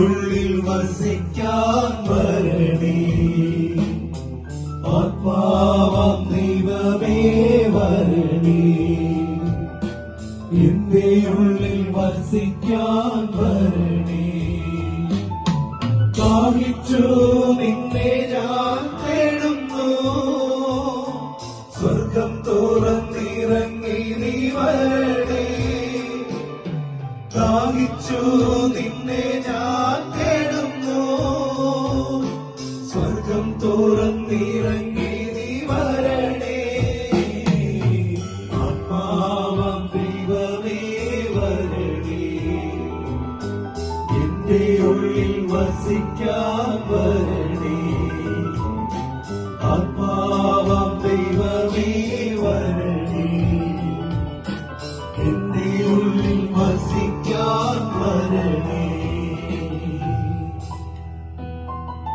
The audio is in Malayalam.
ഉള്ളിൽ വസിക്കാൻ വരണേ. ആത്മാവാം ദൈവമേ വരണേ. എന്റെ വസിക്കാൻ വരണേ. കാണിച്ചു നിന്നെ ഞാൻ തേടുന്നു. സ്വർഗം തോറത്തിറങ്ങി നീ വരണേ. ദാഹിച്ചു നിന്നെ ഞാൻ തേടുന്നു. സ്വർഗം തോറന്നിറങ്ങി Lord.